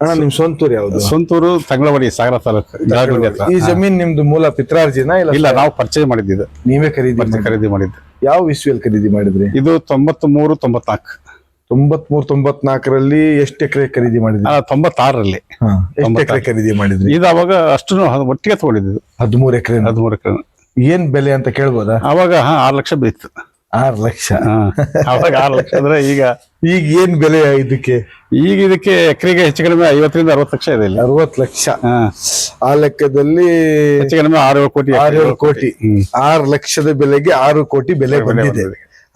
ಅಣ್ಣ ನಿಮ್ ಸ್ವಂತೂರ್ ಯಾವ್ದು? ಸ್ವಂತೂರು ತಂಗಳವಾಡಿ ಸಾಗರ ತಾಲೂಕು ಹತ್ರ. ಈ ಜಮೀನ್ ನಿಮ್ದು ಮೂಲ ಪಿತ್ರಾರ್ಜಿನ ಇಲ್ಲ ಇಲ್ಲ ನಾವು ಪರ್ಚೇಸ್ ಮಾಡಿದ್ದು ನೀವೇ ಖರೀದಿ ಖರೀದಿ ಮಾಡಿದ್ದು. ಯಾವ ಇಸ್ವಿಯಲ್ಲಿ ಖರೀದಿ ಮಾಡಿದ್ರಿ? ಇದು ತೊಂಬತ್ ಮೂರು ತೊಂಬತ್ನಾಲ್ಕು. ತೊಂಬತ್ ಮೂರ್ ತೊಂಬತ್ನಾಲ್ಕರಲ್ಲಿ ಎಷ್ಟು ಎಕರೆ ಖರೀದಿ ಮಾಡಿದ್ರಿ? ತೊಂಬತ್ತಾರರಲ್ಲಿ. ಎಷ್ಟು ಎಕರೆ ಖರೀದಿ ಮಾಡಿದ್ರಿ? ಇದು ಅವಾಗ ಅಷ್ಟು ಒಟ್ಟಿಗೆ ತಗೊಂಡಿದ್ದು. ಹದಿಮೂರು ಎಕರೆ. ಹದಿಮೂರು ಎಕರೆ. ಏನ್ ಬೆಲೆ ಅಂತ ಕೇಳ್ಬೋದಾ? ಅವಾಗ ಹಾ ಆರು ಲಕ್ಷ ಬಿತ್ತು. ಆರ್ ಲಕ್ಷ. ಅವಾಗ ಆರು ಲಕ್ಷ ಅಂದ್ರೆ ಈಗ ಈಗ ಏನ್ ಬೆಲೆ ಇದಕ್ಕೆ? ಈಗ ಇದಕ್ಕೆ ಎಕರೆಗೆ ಹೆಚ್ಚು ಕಡಿಮೆ ಐವತ್ತರಿಂದ ಅರವತ್ತು ಲಕ್ಷ ಇದೆ ಇಲ್ಲಿ. ಅರವತ್ ಲಕ್ಷ. ಆ ಲೆಕ್ಕದಲ್ಲಿ ಹೆಚ್ಚು ಕಡಿಮೆ ಆರು ಕೋಟಿ ಆರು ಕೋಟಿ. ಆರು ಲಕ್ಷದ ಬೆಲೆಗೆ ಆರು ಕೋಟಿ ಬೆಲೆ ಬಂದಿದೆ.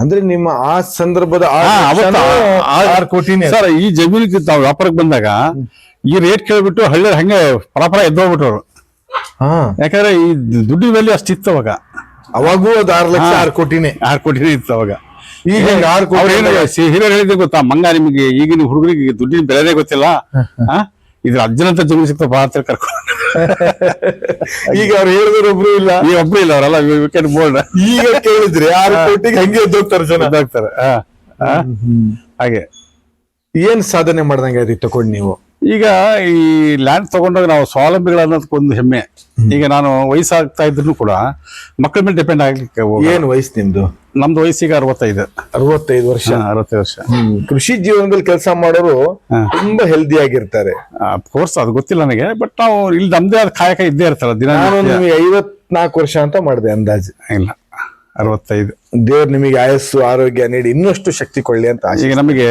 ಅಂದ್ರೆ ನಿಮ್ಮ ಆ ಸಂದರ್ಭದ ಆರು ಕೋಟಿನೇ ಸರ್ ಈ ಜಮೀನಿಗೆ ನಾವು ವ್ಯಾಪಾರಕ್ಕೆ ಬಂದಾಗ ಈ ರೇಟ್ ಕೇಳ್ಬಿಟ್ಟು ಹಳ್ಳಿ ಹಂಗೆ ಪರಾಪರ ಎದ್ದೋಗ್ಬಿಟ್ರು ಯಾಕಂದ್ರೆ ಈ ದುಡ್ಡಿನ ವ್ಯಾಲ್ಯೂ ಅಷ್ಟಿತ್ತು ಅವಾಗ. ಅವಾಗೂ ಅದು ಆರು ಲಕ್ಷ ಆರು ಕೋಟಿನೇ. ಆರು ಕೋಟಿನೇ ಇತ್ತು ಅವಾಗ. ಈಗ ಆರು ಕೋಟಿ ಅವ್ರೇನು ಹಿರಿಯರು ಹೇಳಿದ್ರೆ ಗೊತ್ತಾ ಮಂಗ ನಿಮಗೆ ಈಗಿನ ಹುಡುಗರಿಗೆ ದುಡ್ಡಿನ ಬೆಲೆನೇ ಗೊತ್ತಿಲ್ಲ. ಆ? ಇದ್ರ ಅಜ್ಜನಂತ ಜಮೀನು ಸಿಗ್ತಾ ಬಾ ಅಂತ ಕರ್ಕೊಂಡು ಈಗ ಅವ್ರು ಹೇಳಿದ್ರು ಒಬ್ರು ಇಲ್ಲ. ಈ ಒಬ್ರು ಇಲ್ಲ ಅವ್ರಲ್ಲ ವಿಕೆಟ್ ಬೋರ್ಡ್ ಈಗ ಕೇಳಿದ್ರೆ ಆರು ಕೋಟಿಗೆ ಹಂಗೆ ಎದ್ದೋಗ್ತಾರೆ ಜನ? ಹಾಗೆ. ಏನ್ ಸಾಧನೆ ಮಾಡ್ದಂಗೆ ರೀ ತಕೊಂಡ್ ನೀವು? ಈಗ ಈ ಲ್ಯಾಂಡ್ ತಗೊಂಡಾಗ ನಾವು ಸ್ವಾವಲಂಬಿಗಳನ್ನೋದಕ್ಕೊಂದು ಹೆಮ್ಮೆ. ಈಗ ನಾನು ವಯಸ್ಸಾಗ್ತಾ ಇದ್ರು ಕೂಡ ಮಕ್ಕಳ ಮೇಲೆ ಡಿಪೆಂಡ್ ಆಗ್ಲಿಕ್ಕೆ ಹೋಗಲ್ಲ. ಏನ್ ವಯಸ್ಸು ನಿಮ್ದು? ನಮ್ದು ವಯಸ್ಸಿಗೆ ಅರವತ್ತೈದು. ಅರವತ್ತೈದು ವರ್ಷ. ಅರವತ್ತೈದು ವರ್ಷ. ಕೃಷಿ ಜೀವನದಲ್ಲಿ ಕೆಲಸ ಮಾಡೋರು ಹಾ. ತುಂಬಾ ಹೆಲ್ದಿ ಆಗಿರ್ತಾರೆ. ಕೋರ್ಸ್ ಅದು ಗೊತ್ತಿಲ್ಲ ನನಗೆ ಬಟ್ ನಾವು ಇಲ್ಲಿ ನಮ್ದೇ ಆದ ಕಾಯಕ ಇದ್ದೇ ಇರ್ತಾರೆ ದಿನ ನಾನು ನಿಮಗೆ ಐವತ್ನಾಲ್ಕು ವರ್ಷ ಅಂತ ಮಾಡಿದೆ ಅಂದಾಜು. ಇಲ್ಲ ಅರವತ್ತೈದು. ದೇವ್ರು ನಿಮಗೆ ಆಯಸ್ಸು ಆರೋಗ್ಯ ನೀಡಿ ಇನ್ನಷ್ಟು ಶಕ್ತಿ ಕೊಳ್ಳಿ ಅಂತ ಆಶೆ ಈಗ ನಮಗೆ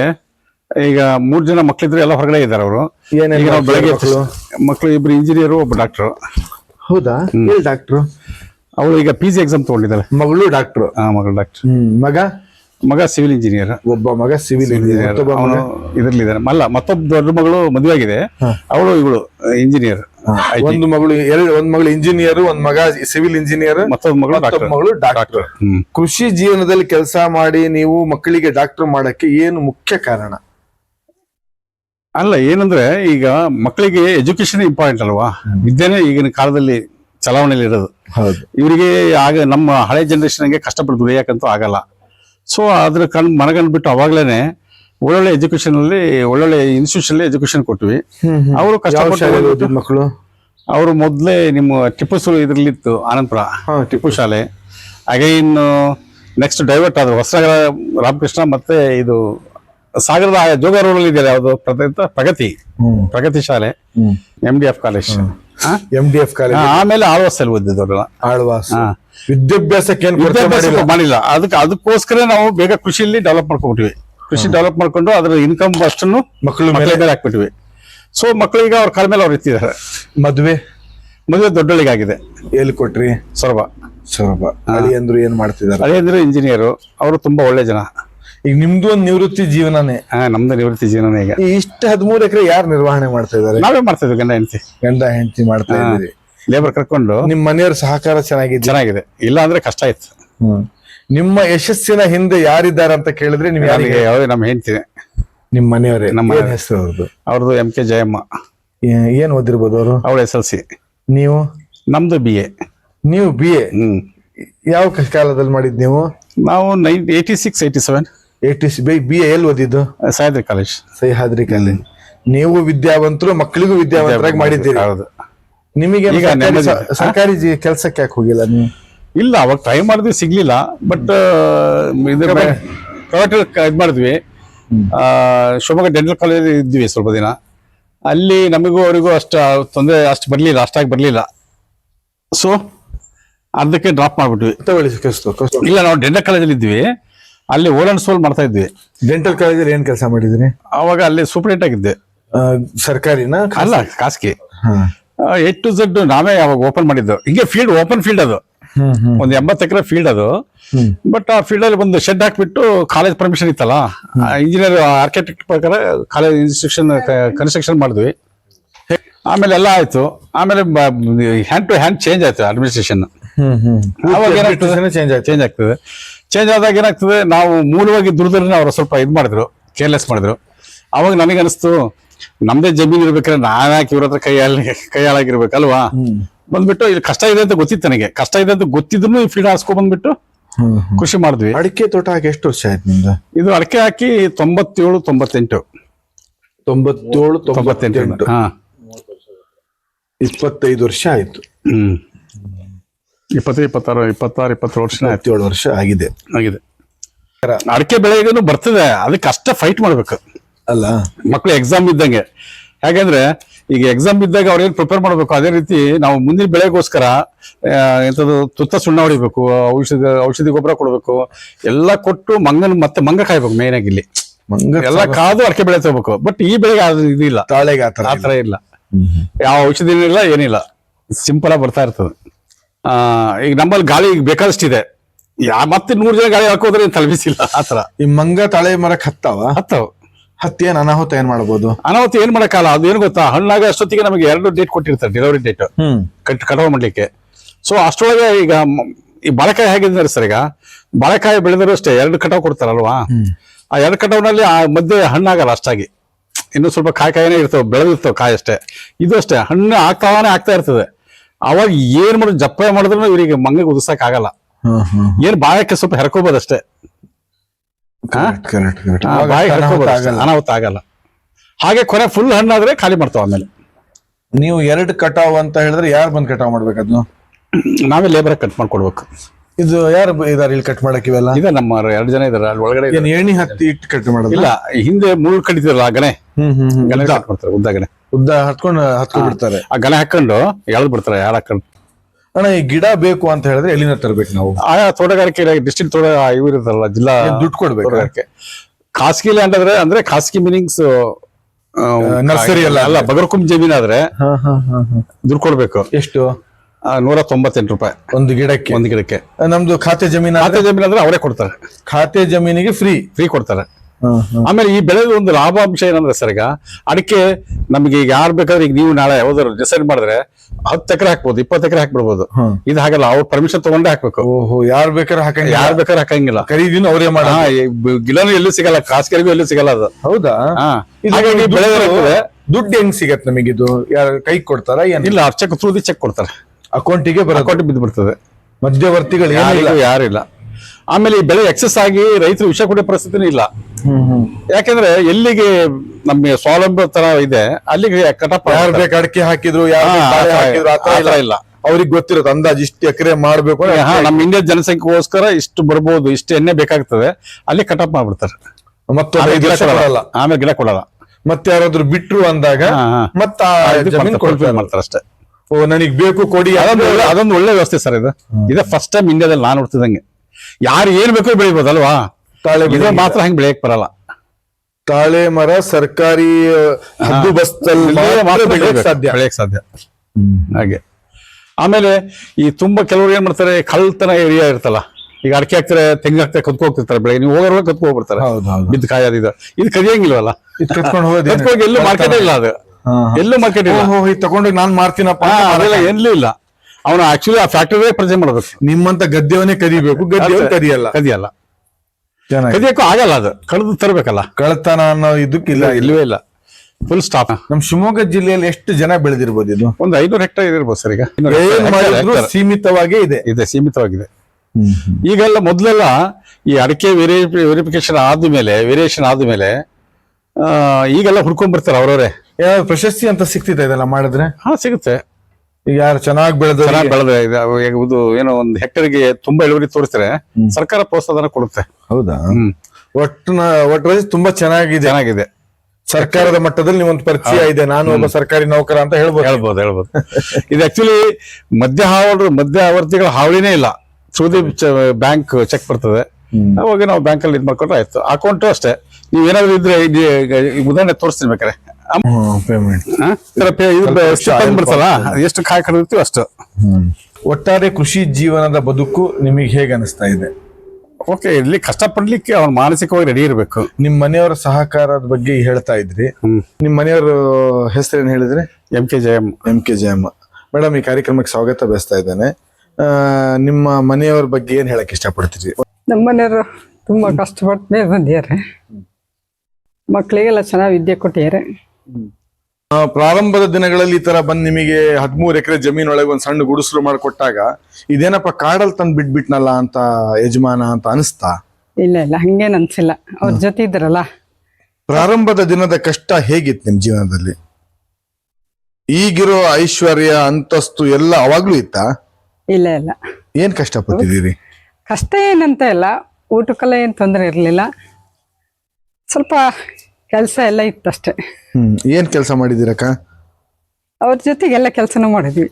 ಈಗ ಮೂರ್ ಜನ ಮಕ್ಳಿದ್ರೆ ಎಲ್ಲ ಹೊರಗಡೆ ಇದ್ದಾರೆ ಅವರು. ಈಗ ನಾವು ಬೆಳಗ್ಗೆ ಮಕ್ಳು? ಮಕ್ಕಳು ಇಬ್ರು ಇಂಜಿನಿಯರ್ ಒಬ್ಬ ಡಾಕ್ಟರ್ ಹೌದಾ? ಡಾಕ್ಟ್ರು ಅವಳು ಈಗ ಪಿ ಜಿ ಎಕ್ಸಾಮ್ ತಗೊಂಡಿದ್ದಾರೆ ಮಗಳು ಡಾಕ್ಟ್ರು ಆ ಮಗಳು ಡಾಕ್ಟರ್ ಮಗ? ಮಗ ಸಿವಿಲ್ ಇಂಜಿನಿಯರ್ ಒಬ್ಬ ಮಗ ಸಿವಿಲ್ ಇಂಜಿನಿಯರ್ ಅವನು ಇದರಲ್ಲಿದ್ದಾನೆ. ಅಲ್ಲ ಮತ್ತೊಬ್ಬ ದೊಡ್ಡ ಮಗಳು ಮದುವೆ ಆಗಿದೆ. ಅವಳು ಇವಳು ಇಂಜಿನಿಯರ್ ಒಂದು ಮಗಳು ಎರಡು ಒಂದ್ ಮಗಳು ಇಂಜಿನಿಯರ್ ಒಂದ್ ಮಗ ಸಿವಿಲ್ ಇಂಜಿನಿಯರ್ ಮತ್ತೊಬ್ಬ ಮಗಳು ಮಗಳು ಡಾಕ್ಟರ್ ಕೃಷಿ ಜೀವನದಲ್ಲಿ ಕೆಲಸ ಮಾಡಿ ನೀವು ಮಕ್ಕಳಿಗೆ ಡಾಕ್ಟರ್ ಮಾಡಕ್ಕೆ ಏನು ಮುಖ್ಯ ಕಾರಣ? ಅಲ್ಲ ಏನಂದ್ರೆ ಈಗ ಮಕ್ಕಳಿಗೆ ಎಜುಕೇಶನ್ ಇಂಪಾರ್ಟೆಂಟ್ ಅಲ್ವಾ? ವಿದ್ಯೆನೇ ಈಗಿನ ಕಾಲದಲ್ಲಿ ಚಲಾವಣೆಯಲ್ಲಿ ಇರೋದು. ಇವರಿಗೆ ಆಗ ನಮ್ಮ ಹಳೆ ಜನರೇಷನ್ಗೆ ಕಷ್ಟಪಟ್ಟು ಯಾಕಂತೂ ಆಗಲ್ಲ. ಸೊ ಅದ್ರ ಕಣ್ ಮನಗಂಡ್ ಬಿಟ್ಟು ಅವಾಗ್ಲೇನೆ ಒಳ್ಳೊಳ್ಳೆ ಎಜುಕೇಶನ್ ಅಲ್ಲಿ ಒಳ್ಳೊಳ್ಳೆ ಇನ್ಸ್ಟಿಟ್ಯೂಷನ್ ಅಲ್ಲಿ ಎಜುಕೇಶನ್ ಕೊಟ್ವಿ. ಅವರು ಕಷ್ಟಪಟ್ಟು ಮಕ್ಕಳು? ಅವರು ಮೊದಲೇ ನಿಮ್ಮ ಟಿಪ್ಪು ಸುಳ್ಳು ಇದ್ರಲ್ಲಿತ್ತು ಆನಂದಪುರ ಟಿಪ್ಪು ಶಾಲೆ. ಅಗೈನ್ ನೆಕ್ಸ್ಟ್ ಡೈವರ್ಟ್ ಆದ್ರು. ಹೊಸನಗರ ರಾಮಕೃಷ್ಣ ಮತ್ತೆ ಇದು ಸಾಗರದ ಜೋಗ ರೋಡಲ್ಲಿ ಇದೆಯಲ್ಲ ಯಾವುದು ಪ್ರಗತಿ. ಪ್ರಗತಿ ಶಾಲೆ. M D F college M D F college ಆಮೇಲೆ ಆಳ್ವಾಸ್. ಹಾ. ವಿದ್ಯಾಭ್ಯಾಸಕ್ಕೆ ಏನ್ ಕೊರತೆ ವಿದ್ಯಾಭ್ಯಾಸ ಮಾಡಿಲ್ಲ? ಅದಕ್ಕೆ ಅದಕ್ಕೋಸ್ಕರ ನಾವು ಬೇಗ ಕೃಷಿಯಲ್ಲಿ ಡೆವಲಪ್ ಮಾಡ್ಕೊಂಡ್ಬಿಟ್ವಿ. ಕೃಷಿ ಡೆವಲಪ್ ಮಾಡ್ಕೊಂಡು ಅದರ ಇನ್ಕಮ್ ಅಷ್ಟನ್ನು ಮಕ್ಕಳು ಮಕ್ಕಳ ಮೇಲೆ? ಮೇಲೆ ಹಾಕ್ಬಿಟ್ವಿ. ಸೊ ಮಕ್ಕಳಿಗೆ ಅವ್ರ ಕಾಲ ಮೇಲೆ ಅವ್ರು ಇರ್ತಿದ್ದಾರೆ. ಮದುವೆ? ಮದುವೆ ದೊಡ್ಡಳಿಗಾಗಿದೆ. ಎಲ್ಲಿ ಕೊಟ್ರಿ? ಸೊರಬ. ಸೊರಬ. ಅಳಿ ಅಂದ್ರು ಏನ್ ಮಾಡ್ತಿದ್ದಾರೆ? ಅಳಿ ಅಂದ್ರೆ ಇಂಜಿನಿಯರು ಅವರು ತುಂಬಾ ಒಳ್ಳೆ ಜನ. ಈಗ ನಿಮ್ದು ಒಂದು ನಿವೃತ್ತಿ ಜೀವನನೇ. ಹಾ ನಮ್ದು ನಿವೃತ್ತಿ ಜೀವನ ಈಗ. ಈ ಇಷ್ಟ ಹದಿಮೂರು ಎಕರೆ ಯಾರು ನಿರ್ವಹಣೆ ಮಾಡ್ತಾ ಇದಾರೆ? ನಾವೇ ಮಾಡ್ತಾ ಇದ್ವಿ ಗಂಡ ಹೆಂಡತಿ. ಗಂಡ ಹೆಂಡತಿ ಮಾಡ್ತಾ ಇದ್ದೀರಿ. ಲೇಬರ್ ಕರ್ಕೊಂಡು ನಿಮ್ ಮನೆಯವ್ರ ಸಹಕಾರ ಚೆನ್ನಾಗಿದೆ ಚೆನ್ನಾಗಿದೆ. ಇಲ್ಲ ಅಂದ್ರೆ ಕಷ್ಟ ಇತ್ತು ಹ್ಮ್. ನಿಮ್ಮ ಯಶಸ್ಸಿನ ಹಿಂದೆ ಯಾರಿದ್ದಾರೆ ಅಂತ ಕೇಳಿದ್ರೆ ನೀವು ಯಾರಿಗೆ? ಯಾವ್ದು ನಮ್ಮ ಹೆಂಡತಿ. ನಿಮ್ ಮನೆಯವರೇ. ನಮ್ಮ ಹೆಸರು ಅವ್ರದ್ದು? ಅವ್ರದ್ದು ಎಂ ಕೆ ಜಯಮ್ಮ. ಏ- ಏನ್ ಓದಿರ್ಬೋದು ಅವರು? ಅವಳು ಎಸ್ ಎಲ್ ಸಿ. ನೀವು? ನಮ್ದು ಬಿ ಎ. ನೀವು ಬಿ ಎ? ಹ್ಮ್. ಯಾವ ಕ- ಕಾಲದಲ್ಲಿ ಮಾಡಿದ್ ನೀವು? ನಾವು nine eighty six eighty seven. Eighty B A L ಓದಿದ್ದು? ಸಹ್ಯಾದ್ರಿ ಕಾಲೇಜ್ ಸಹ್ಯಾದ್ರಿ ಕಾಲೇಜ್ ನೀವು ವಿದ್ಯಾವಂತರು ಮಕ್ಕಳಿಗೂ ವಿದ್ಯಾವಂತರಾಗಿ ಮಾಡಿದ್ದೀರಿ. ಹೌದು. ನಿಮಗೆ ಈಗ ನೆಮ್ಮದಿ. ಸರ್ಕಾರಿ ಕೆಲಸಕ್ಕೆ ಕೆಲ್ಸಕ್ಕೆ ಯಾಕೆ ಹೋಗಿಲ್ಲ ನೀವು? ಇಲ್ಲ ಅವಾಗ ಟ್ರೈ ಮಾಡಿದ್ವಿ ಸಿಗ್ಲಿಲ್ಲ. ಬಟ್ ಇದು ಪ್ರೈವೇಟ್ ಇದು ಮಾಡಿದ್ವಿ. ಆ, ಶಿವಮೊಗ್ಗ ಡೆಂಟಲ್ ಕಾಲೇಜ್ ಇದ್ವಿ ಸ್ವಲ್ಪ ದಿನ. ಅಲ್ಲಿ ನಮಗೂ ಅವರಿಗೂ ಅಷ್ಟು ತೊಂದರೆ ಅಷ್ಟು ಬರಲಿಲ್ಲ ಅಷ್ಟಾಗಿ ಬರಲಿಲ್ಲ. ಸೊ ಅರ್ಧಕ್ಕೆ ಡ್ರಾಪ್ ಮಾಡ್ಬಿಟ್ವಿ. ತಗೊಳ್ಳಿ ಕಸ್ತು ಕಸ್ತು ಇಲ್ಲ ನಾವು ಡೆಂಟಲ್ ಕಾಲೇಜಲ್ಲಿ ಇದ್ವಿ. ಅಲ್ಲಿ ಓಲ್ ಅಂಡ್ ಸೋಲ್ ಮಾಡ್ತಾ ಇದ್ವಿ. ಡೆಂಟಲ್ ಕಾಲೇಜಲ್ಲಿ ಏನ್ ಕೆಲಸ ಮಾಡಿದ್ರಿ? ಅವಾಗ ಅಲ್ಲಿ ಸೂಪರೇಟ್ ಆಗಿದ್ದೆ. ಆ, ಸರ್ಕಾರಿನ ಅಲ್ಲ ಖಾಸಗಿ. ಎಟ್ ಟು ಝಡ್ ನಾವೇ ಅವಾಗ ಓಪನ್ ಮಾಡಿದ್ದು. ಹಿಂಗೆ ಫೀಲ್ಡ್ ಓಪನ್ ಫೀಲ್ಡ್ ಅದು. ಹ್ಮ್ ಹ್ಮ್. ಒಂದು ಎಂಬತ್ತು ಎಕರೆ ಫೀಲ್ಡ್ ಅದು. ಬಟ್ ಆ ಫೀಲ್ಡ್ ಅಲ್ಲಿ ಒಂದು ಶೆಡ್ ಹಾಕ್ಬಿಟ್ಟು ಕಾಲೇಜ್ ಪರ್ಮಿಷನ್ ಇತ್ತಲ್ಲ? ಇಂಜಿನಿಯರ್ ಆರ್ಕಿಟೆಕ್ಟ್ ಪ್ರಕಾರ ಕಾಲೇಜ್ ಇನ್ಸ್ಟಿಟ್ಯೂಷನ್ ಕನ್ಸ್ಟ್ರಕ್ಷನ್ ಮಾಡಿದ್ವಿ. ಆಮೇಲೆ ಎಲ್ಲ ಆಯ್ತು. ಆಮೇಲೆ ಹ್ಯಾಂಡ್ ಟು ಹ್ಯಾಂಡ್ ಚೇಂಜ್ ಆಯ್ತು ಅಡ್ಮಿನಿಸ್ಟ್ರೇಷನ್ ಹ್ಮ್ ಹ್ಮ್. ಅವಾಗ ಏನಾಗ್ತದೆ? ಚೇಂಜ್ ಆಗ್ತದೆ. ಚೇಂಜ್ ಆದಾಗ ಏನಾಗ್ತದೆ ನಾವು ಮೂಲವಾಗಿ ದುರ್ದಲ್ಲಿ ಅವ್ರು ಸ್ವಲ್ಪ ಇದು ಮಾಡಿದ್ರು ಕೇರ್ಲೆಸ್ ಮಾಡಿದ್ರು. ಅವಾಗ ನನಗೆ ಅನಿಸ್ತು ನಮ್ದೇ ಜಮೀನು ಇರ್ಬೇಕಾದ್ರೆ ನಾನ್ ಯಾಕೆ ಇವ್ರ ಹತ್ರ ಕೈ ಕೈಯಾಳಾಗಿರ್ಬೇಕಲ್ವಾ ಬಂದ್ಬಿಟ್ಟು ಇಲ್ಲಿ ಕಷ್ಟ ಇದೆ ಅಂತ ಗೊತ್ತಿತ್ತು ನನಗೆ. ಕಷ್ಟ ಇದೆ ಅಂತ ಗೊತ್ತಿದ್ರು ಈ ಫೀಡ್ ಹಾಸ್ಕೊಂಡ್ ಬಂದ್ಬಿಟ್ಟು. ಕೃಷಿ ಮಾಡಿದ್ವಿ. ಅಡಿಕೆ ತೋಟ ಹಾಕಿ ಎಷ್ಟು ವರ್ಷ ಆಯ್ತು ನಿಮ್ದು? ಇದು ಅಡಿಕೆ ಹಾಕಿ ತೊಂಬತ್ತೇಳು ತೊಂಬತ್ತೆಂಟು. ತೊಂಬತ್ತೇಳು ತೊಂಬತ್ತೆಂಟು. ಇಪ್ಪತ್ತೈದು ವರ್ಷ ಆಯ್ತು. ಹ್ಮ್. ಇಪ್ಪತ್ತು ಇಪ್ಪತ್ತಾರು ಇಪ್ಪತ್ತಾರು ಇಪ್ಪತ್ತು ವರ್ಷ ಹತ್ತೇಳು ವರ್ಷ ಆಗಿದೆ. ಆಗಿದೆ. ಅಡಿಕೆ ಬೆಳೆಗೂ ಬರ್ತದೆ ಅದಕ್ಕೆ ಅಷ್ಟೇ ಫೈಟ್ ಮಾಡ್ಬೇಕು. ಅಲ್ಲ. ಮಕ್ಳು ಎಕ್ಸಾಮ್ ಇದ್ದಂಗೆ. ಯಾಕಂದ್ರೆ ಈಗ ಎಕ್ಸಾಮ್ ಇದ್ದಾಗ ಅವ್ರೇನು ಪ್ರಿಪೇರ್ ಮಾಡಬೇಕು? ಅದೇ ರೀತಿ ನಾವು ಮುಂದಿನ ಬೆಳೆಗೋಸ್ಕರ ಎಂಥದ್ದು ತುತ್ತ ಸುಣ್ಣ ಹೊಡಿಬೇಕು ಔಷಧ ಔಷಧಿ ಗೊಬ್ಬರ ಕೊಡಬೇಕು. ಎಲ್ಲ ಕೊಟ್ಟು ಮಂಗನ ಮತ್ತೆ ಮಂಗ ಕಾಯ್ಬೇಕು ಮೇನ್ ಆಗಿ ಇಲ್ಲಿ. ಮಂಗ ಎಲ್ಲ ಕಾದು ಅಡಿಕೆ ಬೆಳೆ ತಗೋಬೇಕು. ಬಟ್ ಈ ಬೆಳೆಗೆ ಅದು ಇದಿಲ್ಲ. ತಾಳೆಗೆ ಆತರ ಆ ತರ ಇಲ್ಲ. ಯಾವ ಔಷಧಿ ಇಲ್ಲ ಏನಿಲ್ಲ. ಸಿಂಪಲ್ ಆಗಿ ಬರ್ತಾ ಇರ್ತದೆ. ಈಗ ನಮ್ಮಲ್ಲಿ ಗಾಳಿ ಈಗ ಬೇಕಾದಷ್ಟಿದೆ. ಯಾ ಮತ್ತೆ ನೂರು ಜನ ಗಾಳಿ ಹಾಕೋದ್ರೆ ಏನ್ ತಲುಪಿಸಿಲ್ಲ ಆ ಈ ಮಂಗ ತಾಳೆ ಮರಕ್ಕೆ ಹತ್ತಾವ? ಹತ್ತವು. ಹತ್ತಿ ಏನ್ ಅನಾಹುತ ಏನ್ ಮಾಡ್ಬೋದು? ಅನಾಹುತ ಏನ್ ಮಾಡಕ್ಕಾಗಲ್ಲ ಅದು ಏನು ಗೊತ್ತಾ? ಹಣ್ಣಾಗ ಅಷ್ಟೊತ್ತಿಗೆ ನಮಗೆ ಎರಡು ಡೇಟ್ ಕೊಟ್ಟಿರ್ತಾರೆ ಡೆಲಿವರಿ ಡೇಟ್ ಹ್ಮ್. ಕಟ್ ಕಟಾವು ಮಾಡ್ಲಿಕ್ಕೆ. ಸೊ ಅಷ್ಟೊಳಗೆ ಈಗ ಮ- ಈ ಬಾಳೆಕಾಯಿ ಹೇಗಿದ್ದಾರೆ ಸರ್ ಈಗ? ಬಾಳೆಕಾಯಿ ಬೆಳೆದರೂ ಅಷ್ಟೇ ಎರಡು ಕಟಾವು ಕೊಡ್ತಾರಲ್ವಾ? ಆ ಎರಡು ಕಟಾವ್ನಲ್ಲಿ ಆ ಮಧ್ಯೆ ಹಣ್ಣಾಗಲ್ಲ ಅಷ್ಟಾಗಿ. ಇನ್ನು ಸ್ವಲ್ಪ ಕಾಯಿ ಕಾಯಿನೇ ಇರ್ತವೆ ಬೆಳೆದಿರ್ತವೆ ಕಾಯಿ ಅಷ್ಟೇ. ಇದು ಅಷ್ಟೇ ಹಣ್ಣು ಆಗ್ತಾವಾನೆ ಆಗ್ತಾ ಇರ್ತದೆ. ಅವಾಗ ಏನ್ ಮಾಡೋದು ಜಪ್ಪ ಮಾಡಿದ್ರು ಇವ್ರಿಗೆ ಮಂಗ ಉದಿಸಕ್ ಆಗಲ್ಲ. ಏನ್ ಬಾಯಕ್ಕೆ ಸ್ವಲ್ಪ ಹೆರ್ಕೋಬಹುದು ಅಷ್ಟೇ. ಬಾಯಿ ಹೆರ್ಕೋಬಹುದು. ಅನಾಹುತ ಆಗಲ್ಲ. ಹಾಗೆ ಕೊನೆ ಫುಲ್ ಹಣ್ಣಾದ್ರೆ ಖಾಲಿ ಮಾಡ್ತಾವ ಆಮೇಲೆ. ನೀವು ಎರಡು ಕಟಾವ್ ಅಂತ ಹೇಳಿದ್ರೆ ಯಾರು ಬಂದ್ ಕಟಾವ್ ಮಾಡ್ಬೇಕದ್ನು ನಾವೇ ಲೇಬರ್ ಕಟ್ ಮಾಡ್ಕೊಡ್ಬೇಕು. ಇದು ಯಾರು ಇದಾರೆ ಇಲ್ಲಿ ಕಟ್ ಮಾಡಕ್ ಇವೆಲ್ಲ? ಇದೆ ನಮ್ಮ ಎರಡು ಜನ ಇದಾರೆ ಅಲ್ಲಿ ಒಳಗಡೆ. ಏನ್ ಎಣ್ಣಿ ಹತ್ತಿ ಇಟ್ಟು ಕಟ್ ಮಾಡೋದು? ಇಲ್ಲ ಹಿಂದೆ ಮುಳ್ಳು ಕಡಿತಿರಲ್ಲ ಗಣೆ. ಹ್ಮ್ ಹ್ಮ್ ಹ್ಮ್. ಗಣೆ ಕಟ್ ಮಾಡ್ತಾರೆ ಉದ್ದ ಗಣೆ. ಉದ್ದ ಹತ್ಕೊಂಡು ಹತ್ಕೊಂಡ್ ಬಿಡ್ತಾರೆ ಆ ಗಲೆ ಹಾಕೊಂಡು ಎಳ್ದು ಬಿಡ್ತಾರೆ ಎಳ್ ಹಾಕೊಂಡು. ಅಣ್ಣ ಈ ಗಿಡ ಬೇಕು ಅಂತ ಹೇಳಿದ್ರೆ ಎಲ್ಲಿಂದ ತರಬೇಕು ನಾವು? ಆ ತೋಟಗಾರಿಕೆ ಡಿಸ್ಟ್ರಿಕ್ಟ್ ತೋಟ ಇವ್ರು ಇರ್ತಾರಲ್ಲ ಜಿಲ್ಲಾ ಏನ್ ದುಡ್ಡು ಕೊಡ್ಬೇಕು? ತೋಟಗಾರಿಕೆ. ಖಾಸಗಿ ಲ್ಯಾಂಡ್ ಆದ್ರೆ ಅಂದ್ರೆ ಖಾಸಗಿ ಮೀನಿಂಗ್ಸ್ ನರ್ಸರಿ ಅಲ್ಲ ಅಲ್ಲ ಬಗರ್ಕುಂ ಜಮೀನ್ ಆದ್ರೆ ದುಡ್ಡು ಕೊಡ್ಬೇಕು. ಎಷ್ಟು? ಆ, ನೂರ ತೊಂಬತ್ತೆಂಟು ರೂಪಾಯಿ. ಒಂದು ಗಿಡಕ್ಕೆ? ಒಂದು ಗಿಡಕ್ಕೆ. ನಮ್ದು ಖಾತೆ ಜಮೀನ್ ಖಾತೆ ಜಮೀನ್ ಆದ್ರೆ ಅವರೇ ಕೊಡ್ತಾರೆ. ಖಾತೆ ಜಮೀನಿಗೆ ಫ್ರೀ ಫ್ರೀ ಕೊಡ್ತಾರೆ. ಆಮೇಲೆ ಈ ಬೆಳೆದ ಒಂದು ಲಾಭಾಂಶ ಏನಂದ್ರೆ ಸರ್ ಈಗ ಅಡಿಕೆ ನಮಗೆ ಈಗ ಯಾರು ಬೇಕಾದ್ರೆ ಈಗ ನೀವು ನಾಳೆ ಯಾವ್ದಾದ್ರು ಡಿಸೈಡ್ ಮಾಡಿದ್ರೆ ಹತ್ತು ಎಕರೆ ಹಾಕ್ಬೋದು ಇಪ್ಪತ್ತು ಎಕರೆ ಹಾಕ್ಬಿಡ್ಬೋದು. ಇದು ಹಾಗಲ್ಲ ಅವ್ರ ಪರ್ಮಿಷನ್ ತಗೊಂಡೇ ಹಾಕ್ಬೇಕು. ಓಹೋ ಯಾರು ಬೇಕಾದ್ರೆ ಹಾಕಂಗ ಯಾರು ಬೇಕಾದ್ರೆ ಹಾಕಂಗಿಲ್ಲ. ಖರೀದಿನೂ ಅವರೇ ಮಾಡ ಗಿಲನು ಎಲ್ಲೂ ಸಿಗಲ್ಲ ಖಾಸಗಿರಿಗೂ ಎಲ್ಲೂ ಸಿಗಲ್ಲ ಅದು. ಹೌದಾ? ಹಾಗಾಗಿ ದುಡ್ಡು- ಹೆಂಗ್ ಸಿಗತ್ ಇದು? ಯಾರು ಕೈ ಕೊಡ್ತಾರ ಏನಿಲ್ಲ ಇಲ್ಲ ಚೆಕ್ ತುಳಿದು ಚೆಕ್ ಕೊಡ್ತಾರೆ. ಅಕೌಂಟಿಗೆ ಬರೋ ಅಕೌಂಟ್ ಬಿದ್ದು ಬಿಡ್ತದೆ. ಮಧ್ಯವರ್ತಿಗಳು ಯಾರಿಲ್ಲ. ಆಮೇಲೆ ಈ ಬೆಳೆ ಎಕ್ಸಸ್ ಆಗಿ ರೈತರು ವಿಷ ಕೊಡೋ ಪರಿಸ್ಥಿತಿನೂ ಇಲ್ಲ. ಯಾಕಂದ್ರೆ ಎಲ್ಲಿಗೆ ನಮಗೆ ಸ್ವಾವಲಂಬಿ ತರ ಇದೆ ಅಲ್ಲಿಗೆ ಕಟಪ್ ಯಾರು ಬೇಕು ಅಡಿಕೆ ಹಾಕಿದ್ರು ಯಾರು ಇಲ್ಲ. ಅವ್ರಿಗೆ ಗೊತ್ತಿರುತ್ತೆ ಅಂದಾಜ್ ಇಷ್ಟು ಎಕರೆ ಮಾಡ್ಬೇಕು ನಮ್ಮ ಇಂಡಿಯಾ ಜನಸಂಖ್ಯೆಗೋಸ್ಕರ ಇಷ್ಟು ಬರ್ಬೋದು ಇಷ್ಟು ಎಣ್ಣೆ ಬೇಕಾಗ್ತದೆ ಅಲ್ಲಿ ಕಟಪ್ ಮಾಡ್ಬಿಡ್ತಾರೆ. ಮತ್ತೆ ಆಮೇಲೆ ಗಿಡ ಕೊಡಲ್ಲ. ಆಮೇಲೆ ಗಿಡ ಕೊಡಲ್ಲ. ಮತ್ತೆ ಯಾರಾದ್ರೂ ಬಿಟ್ರು ಅಂದಾಗ ಮತ್ತೆ ಮಾಡ್ತಾರೆ, ಮಾಡ್ತಾರೆ ಅಷ್ಟೇ. ಓ ನನಗ್ ಬೇಕು ಕೊಡಿ. ಅದೊಂದು ಒಳ್ಳೆ ವ್ಯವಸ್ಥೆ ಸರ್ ಇದು. ಇದೇ ಫಸ್ಟ್ ಟೈಮ್ ಇಂಡಿಯಾದಲ್ಲಿ ನಾನು ನೋಡ್ತಿದಂಗೆ ಯಾರು ಏನ್ ಬೇಕೋ ಬೆಳಿಬೋದಲ್ವಾ? ತಾಳೆ ಬೆಳೆ. ಮಾತ್ರ ಹಂಗೆ ಬೆಳೆಯಕ್ ಬರಲ್ಲ. ತಾಳೆ ಮರ ಸರ್ಕಾರಿ ಹದ್ದು ಬಸ್ತಲ್ಲಿ ಇಲ್ಲೇ ಮಾತ್ರ ಬೆಳೆಯಕ್ ಸಾಧ್ಯ. ಬೆಳೆಯಕ್ ಸಾಧ್ಯ. ಹಾಗೆ. ಆಮೇಲೆ ಈ ತುಂಬಾ ಕೆಲವರು ಏನ್ ಮಾಡ್ತಾರೆ ಕಳ್ತನ ಏರಿಯಾ ಇರ್ತಲ್ಲ ಈಗ ಅಡಕೆ ಹಾಕ್ತಾರೆ ತೆಂಗು ಹಾಕ್ತಾರೆ ಕತ್ಕೊ ಹೋಗ್ತಿರ್ತಾರೆ ಬೆಳಗ್ಗೆ. ನೀವು ಹೋಗೋರ್ ಕತ್ಕೊ ಹೋಗ್ಬಿಡ್ತಾರೆ. ಹೌದು ಬಿದ್ದು ಕಾಯಿ ಅದು ಇದು ಕದಿಯಂಗಿಲ್ವಲ್ಲ ಎಲ್ಲೂ ಮಾರ್ಕೆಟ್ ಇಲ್ಲ ಅದು. ಎಲ್ಲೂ ಮಾರ್ಕೆಟ್ ಇಲ್ಲ. ತಗೊಂಡೋಗಿ ನಾನ್ ಮಾರ್ತೀನಪ್ಪ ಅದೆಲ್ಲ ಎಲ್ಲೂ ಇಲ್ಲ. ಅವನು ಆಕ್ಚುಲಿ ಆ ಫ್ಯಾಕ್ಟರಿ ಪರಿಚಯ ಮಾಡ್ಬೇಕು. ನಿಮ್ಮಂತ ಗದ್ದೆವನ್ನೇ ಕದಿಬೇಕು. ಗದ್ದೆ ಕದಿಯಲ್ಲ. ಕದಿಯಲ್ಲ. ಕದಿಯಕ್ಕೂ ಆಗಲ್ಲ ಅದು. ಕಳೆದು ತರಬೇಕಲ್ಲ. ಕಳತನ ಅನ್ನೋ ಇದಕ್ಕಿಲ್ಲ ಇಲ್ಲವೇ ಇಲ್ಲ. ಫುಲ್ ಸ್ಟಾಪ್ ನಮ್ ಶಿವಮೊಗ್ಗ ಜಿಲ್ಲೆಯಲ್ಲಿ ಎಷ್ಟು ಜನ ಬೆಳೆದಿರ್ಬೋದು ಇದು? ಒಂದು ಐನೂರು ಹೆಕ್ಟೇರ್ ಇದಿರ್ಬೋದು ಸರ್ ಈಗ. ಸೀಮಿತವಾಗೇ ಇದೆ. ಇದೆ ಸೀಮಿತವಾಗಿದೆ. ಈಗೆಲ್ಲ ಮೊದಲೆಲ್ಲ ಈ ಅಡಿಕೆ ವೆರಿಫಿಕೇಶನ್ ಆದ್ಮೇಲೆ ವೇರಿಯೇಷನ್ ಆದ್ಮೇಲೆ ಆ, ಈಗೆಲ್ಲ ಹುಡ್ಕೊಂಡ್ ಬರ್ತಾರೆ ಅವ್ರವ್ರೆ. ಪ್ರಶಸ್ತಿ ಅಂತ ಸಿಗ್ತಿದೆ ಇದೆಲ್ಲ ಮಾಡಿದ್ರೆ? ಹಾ ಸಿಗುತ್ತೆ. ಈಗ ಯಾರು ಚೆನ್ನಾಗಿ ಬೆಳೆದ ಚೆನ್ನಾಗಿ ಬೆಳೆದ್ರೆ ಇದು ಏನೋ ಒಂದು ಹೆಕ್ಟರ್ಗೆ ತುಂಬಾ ಇಳುವರಿ ತೋರಿಸ್ತಾರೆ ಸರ್ಕಾರ ಪ್ರೋತ್ಸಾಹನ ಕೊಡುತ್ತೆ. ಹೌದಾ? ಒಟ್ಟು ಒಟ್ಟು ತುಂಬಾ ಚೆನ್ನಾಗಿದೆ. ಚೆನ್ನಾಗಿದೆ. ಸರ್ಕಾರದ ಮಟ್ಟದಲ್ಲಿ ನೀವೊಂದು ಪರಿಚಯ ಇದೆ. ನಾನು ಒಬ್ಬ ಸರ್ಕಾರಿ ನೌಕರ ಅಂತ ಹೇಳ್ಬೋದು. ಹೇಳ್ಬೋದು ಹೇಳ್ಬೋದು. ಇದು ಆಕ್ಚುಲಿ ಮಧ್ಯ ಹಾವಳಿ ಮಧ್ಯವರ್ತಿಗಳ ಹಾವಳಿನೇ ಇಲ್ಲ. ಸುದೀಪ್ ಬ್ಯಾಂಕ್ ಚೆಕ್ ಬರ್ತದೆ. ಅವಾಗ ನಾವು ಬ್ಯಾಂಕಲ್ಲಿ ಇದು ಮಾಡ್ಕೊಂಡ್ರೆ ಆಯ್ತು. ಅಕೌಂಟ್ ಅಷ್ಟೇ. ನೀವೇನಾದ್ರೂ ಏನಾದ್ರು ಇದ್ರೆ ಉದಾಹರಣೆ ತೋರಿಸ್ತೀನಿ ಬೇಕಾರೆ ಪೇಮೆಂಟ್ ಹಾ? ಈ ತರ ಪೇ- ಇದು slip ಬಂದ್ಬಿಡ್ತಲ್ಲ ಎಷ್ಟು ಕಾಯಿ ಕಡಿರ್ತೀವಿ ಅಷ್ಟು. ಒಟ್ಟಾರೆ ಕೃಷಿ ಜೀವನದ ಬದುಕು ನಿಮಗೆ ಹೇಗೆ ಅನಿಸ್ತಾ ಇದೆ? ಓಕೆ ಇಲ್ಲಿ ಕಷ್ಟಪಡ್ಲಿಕ್ಕೆ ಅವ್ನು ಮಾನಸಿಕವಾಗಿ ರೆಡಿ ಇರಬೇಕು. ನಿಮ್ ಮನೆಯವರ ಸಹಕಾರದ ಬಗ್ಗೆ ಹೇಳ್ತಾ ಇದ್ರಿ. ನಿಮ್ಮ ಮನೆಯವರು ಹೆಸರೇನು ಹೇಳಿದ್ರೆ? M K Jayam M K Jayamma. Madam ಈ ಕಾರ್ಯಕ್ರಮಕ್ಕೆ ಸ್ವಾಗತ ಬಯಸ್ತಾ ಇದ್ದೇನೆ. ಆ, ನಿಮ್ಮ ಮನೆಯವರ ಬಗ್ಗೆ ಏನ್ ಹೇಳಕ್ ಇಷ್ಟಪಡ್ತೀರಿ? ನಮ್ಮ ಮನೆಯವರು ತುಂಬಾ ಕಷ್ಟಪಟ್ಟು ಮೇಲೆ ಬಂದಿದ್ದಾರೆ ಮಕ್ಕಳಿಗೆಲ್ಲ ಚೆನ್ನಾಗಿ ವಿದ್ಯೆ ಕೊಟ್ಟಿದ್ದಾರೆ. ಪ್ರಾರಂಭದ ದಿನಗಳಲ್ಲಿ ಈ ತರ ಬಂದ್ ನಿಮಗೆ ಹದಿಮೂರು ಎಕರೆ ಜಮೀನೊಳಗೆ ಒಂದ್ ಸಣ್ಣ ಗುಡಿಸಲು ಮಾಡಿಕೊಟ್ಟಾಗ ಇದೇನಪ್ಪ ಕಾಡಲ್ ತಂದ್ ಬಿಟ್ಬಿಟ್ನಲ್ಲ ಅಂತ ಯಜಮಾನ ಅಂತ ಅನಿಸ್ತಾ? ಇಲ್ಲ ಇಲ್ಲ ಹಂಗೇನ್ ಅನ್ಸಿಲ್ಲ. ಅವ್ರ ಜೊತೆ ಇದ್ರಲ್ಲ. ಪ್ರಾರಂಭದ ದಿನದ ಕಷ್ಟ ಹೇಗಿತ್ತು ನಿಮ್ ಜೀವನದಲ್ಲಿ? ಈಗಿರೋ ಐಶ್ವರ್ಯ ಅಂತಸ್ತು ಎಲ್ಲ ಅವಾಗ್ಲೂ ಇತ್ತಾ? ಇಲ್ಲ ಇಲ್ಲ. ಏನ್ ಕಷ್ಟಪಟ್ಟಿದ್ದೀರಿ? ಕಷ್ಟ ಏನಂತ ಇಲ್ಲ. ಊಟಕ್ಕೆಲ್ಲ ಏನ್ ತೊಂದರೆ ಇರ್ಲಿಲ್ಲ. ಸ್ವಲ್ಪ ಕೆಲಸ ಎಲ್ಲ ಇತ್ತಷ್ಟೆ. ಹ್ಮ್ ಏನ್ ಕೆಲಸ ಮಾಡಿದ್ದೀರಕ್ಕ ಅವ್ರ ಜೊತೆಗೆಲ್ಲ ಕೆಲಸನೂ ಮಾಡಿದ್ವಿ.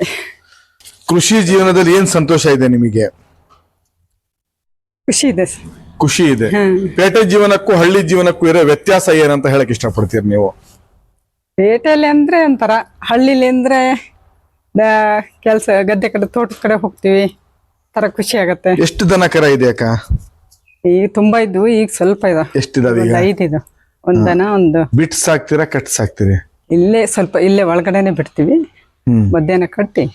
ಕೃಷಿ ಜೀವನದಲ್ಲಿ ಏನ್ ಸಂತೋಷ ಇದೆ ನಿಮಗೆ? ಖುಷಿ ಇದೆ ಸರ್. ಖುಷಿ ಇದೆ. ಹ್ಮ್. ಪೇಟೆ ಜೀವನಕ್ಕೂ ಹಳ್ಳಿ ಜೀವನಕ್ಕೂ ಇರೋ ವ್ಯತ್ಯಾಸ ಏನಂತ ಹೇಳಕ್ ಇಷ್ಟಪಡ್ತೀರಿ ನೀವು? ಪೇಟೆಯಲ್ಲಿ ಅಂದ್ರೆ ಒಂಥರ ಹಳ್ಳಿಲಿ ಅಂದ್ರೆ ಕೆಲಸ ಗದ್ದೆ ಕಡೆ ತೋಟದ ಕಡೆ ಹೋಗ್ತೀವಿ ತರ ಖುಷಿ ಆಗತ್ತೆ. ಎಷ್ಟು ದನ ಕರ ಇದೆ ಅಕ್ಕ? ಈಗ ತುಂಬಾ ಇದ್ವು ಈಗ ಸ್ವಲ್ಪ ಇದೆ. ಎಷ್ಟಿದಾವೆ ಈಗ ಐದು ಇದು. ಒಂದನ ಒಂದು ಬಿಟ್ಸ್ ಸಾಕ್ತೀರಾ ಕಟ್ಸ್ ಸಾಕ್ತೀರಿ? ಇಲ್ಲೇ ಸ್ವಲ್ಪ ಇಲ್ಲೇ ಒಳಗಡೆನೆ ಬಿಡ್ತೀವಿ. ಮಧ್ಯಾಹ್ನ ಕಟ್ಟಿ.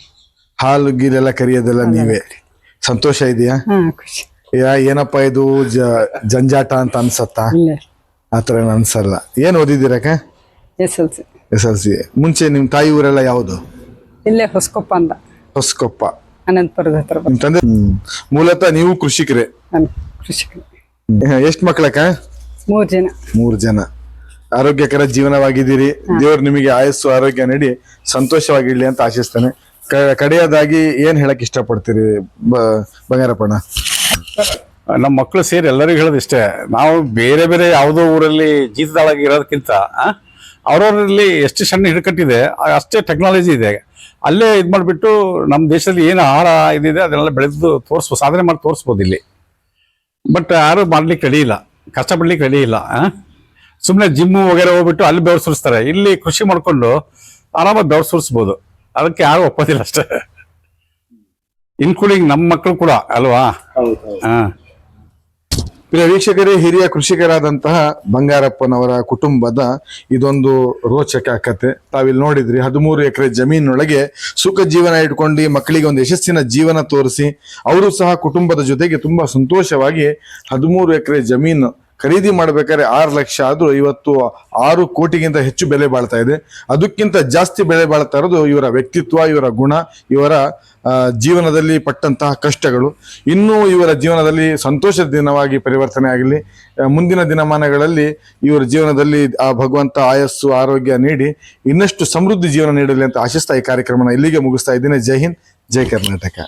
ಹಾಲು ಗೀಲೆಲ್ಲ ಕರಿಯೋದೆಲ್ಲ ನೀವೇ? ಸಂತೋಷ ಇದೆಯಾ? ಖುಷಿ. ಯಾ ಏನಪ್ಪ ಇದು ಜಂಜಾಟ ಅಂತ ಅನ್ಸತ್ತಾ? ಆತರ ಏನ್ ಅನ್ಸಲ್ಲ. ಏನ್ ಓದಿದಿರಕ S L C. S L C. ಮುಂಚೆ ನಿಮ್ ತಾಯಿ ಊರೆಲ್ಲ ಯಾವುದು? ಇಲ್ಲೇ ಹೊಸಕೊಪ್ಪ ಅಂತ. ಹೊಸಕೊಪ್ಪ. ಅನಂತಪುರದ ಹತ್ರ ತಂದೆ? ಮೂಲತಃ ನೀವು ಕೃಷಿಕರೇ? ಕೃಷಿಕರೇ ಕೃಷಿಕ ಎಷ್ಟ್ ಮಕ್ಳಕ್ಕ? ಮೂರು ಜನ. ಮೂರ್ ಜನ. ಆರೋಗ್ಯಕರ ಜೀವನವಾಗಿದ್ದೀರಿ. ದೇವ್ರು ನಿಮಗೆ ಆಯಸ್ಸು ಆರೋಗ್ಯ ನೀಡಿ ಸಂತೋಷವಾಗಿರ್ಲಿ ಅಂತ ಆಶಿಸ್ತೇನೆ. ಕ- ಕಡೆಯದಾಗಿ ಏನ್ ಹೇಳಕ್ ಇಷ್ಟಪಡ್ತೀರಿ ಬ- ಬಂಗಾರಪ್ಪಣ್ಣ? ನಮ್ಮ ಮಕ್ಕಳು ಸೇರಿ ಎಲ್ಲರಿಗೂ ಹೇಳೋದು ಇಷ್ಟೇ. ನಾವು ಬೇರೆ ಬೇರೆ ಯಾವುದೋ ಊರಲ್ಲಿ ಜೀತದಾಳಾಗಿ ಇರೋದಕ್ಕಿಂತ ಅವರವರಲ್ಲಿ ಎಷ್ಟು ಸಣ್ಣ ಹಿಡ್ಕಟ್ಟಿದೆ ಆ- ಅಷ್ಟೇ ಟೆಕ್ನಾಲಜಿ ಇದೆ. ಅಲ್ಲೇ ಇದು ಮಾಡಿಬಿಟ್ಟು ನಮ್ಮ ದೇಶದಲ್ಲಿ ಏನು ಆಹಾರ ಇದಿದೆ ಅದನ್ನೆಲ್ಲ ಬೆಳೆದು ತೋರಿಸ್ಬೋದು ಸಾಧನೆ ಮಾಡಿ ತೋರಿಸ್ಬೋದು ಇಲ್ಲಿ. ಬಟ್ ಯಾರು ಮಾಡ್ಲಿಕ್ಕೆ ರೆಡಿ ಇಲ್ಲ. ಕಷ್ಟಪಡ್ಲಿಕ್ಕೆ ರೆಡಿ ಇಲ್ಲ ಸುಮ್ಮನೆ ಜಿಮ್ಮು ವಗೇರೆ ಹೋಗ್ಬಿಟ್ಟು ಅಲ್ಲಿ ಬೆವರು ಸುರಿಸ್ತಾರೆ. ಇಲ್ಲಿ ಕೃಷಿ ಮಾಡಿಕೊಂಡು ಆರಾಮಾಗಿ ಬೆವರು ಸುರಿಸ್ಬೋದು. ಅದಕ್ಕೆ ಯಾರು ಒಪ್ಪೋದಿಲ್ಲ ಅಷ್ಟೇ. ಇನ್ಕ್ಲೂಡಿಂಗ್ ನಮ್ಮ ಮಕ್ಕಳು ಕೂಡ ಅಲ್ವಾ? ಹಾ ಪ್ರಿಯ ವೀಕ್ಷಕರೇ, ಹಿರಿಯ ಕೃಷಿಕರಾದಂತಹ ಬಂಗಾರಪ್ಪನವರ ಕುಟುಂಬದ ಇದೊಂದು ರೋಚಕ ಕತೆ. ತಾವಿಲ್ಲಿ ನೋಡಿದ್ರಿ, ಹದಿಮೂರು ಎಕರೆ ಜಮೀನೊಳಗೆ ಸುಖ ಜೀವನ ಇಟ್ಕೊಂಡು ಮಕ್ಕಳಿಗೆ ಒಂದು ಯಶಸ್ಸಿನ ಜೀವನ ತೋರಿಸಿ, ಅವರು ಸಹ ಕುಟುಂಬದ ಜೊತೆಗೆ ತುಂಬಾ ಸಂತೋಷವಾಗಿ ಹದಿಮೂರು ಎಕರೆ ಜಮೀನು ಖರೀದಿ ಮಾಡಬೇಕಾದ್ರೆ ಆರು ಲಕ್ಷ ಆದರೂ ಇವತ್ತು ಆರು ಕೋಟಿಗಿಂತ ಹೆಚ್ಚು ಬೆಲೆ ಬಾಳ್ತಾ ಇದೆ. ಅದಕ್ಕಿಂತ ಜಾಸ್ತಿ ಬೆಲೆ ಬಾಳ್ತಾ ಇರೋದು ಇವರ ವ್ಯಕ್ತಿತ್ವ, ಇವರ ಗುಣ, ಇವರ ಜೀವನದಲ್ಲಿ ಪಟ್ಟಂತಹ ಕಷ್ಟಗಳು. ಇನ್ನೂ ಇವರ ಜೀವನದಲ್ಲಿ ಸಂತೋಷದ ದಿನವಾಗಿ ಪರಿವರ್ತನೆ ಆಗಲಿ ಮುಂದಿನ ದಿನಮಾನಗಳಲ್ಲಿ ಇವರ ಜೀವನದಲ್ಲಿ ಆ ಭಗವಂತ ಆಯಸ್ಸು, ಆರೋಗ್ಯ ನೀಡಿ ಇನ್ನಷ್ಟು ಸಮೃದ್ಧಿ ಜೀವನ ನೀಡಲಿ ಅಂತ ಆಶಿಸ್ತಾ ಈ ಕಾರ್ಯಕ್ರಮನ ಇಲ್ಲಿಗೆ ಮುಗಿಸ್ತಾ ಇದ್ದೀನಿ. ಜೈ ಹಿಂದ್, ಜೈ ಕರ್ನಾಟಕ.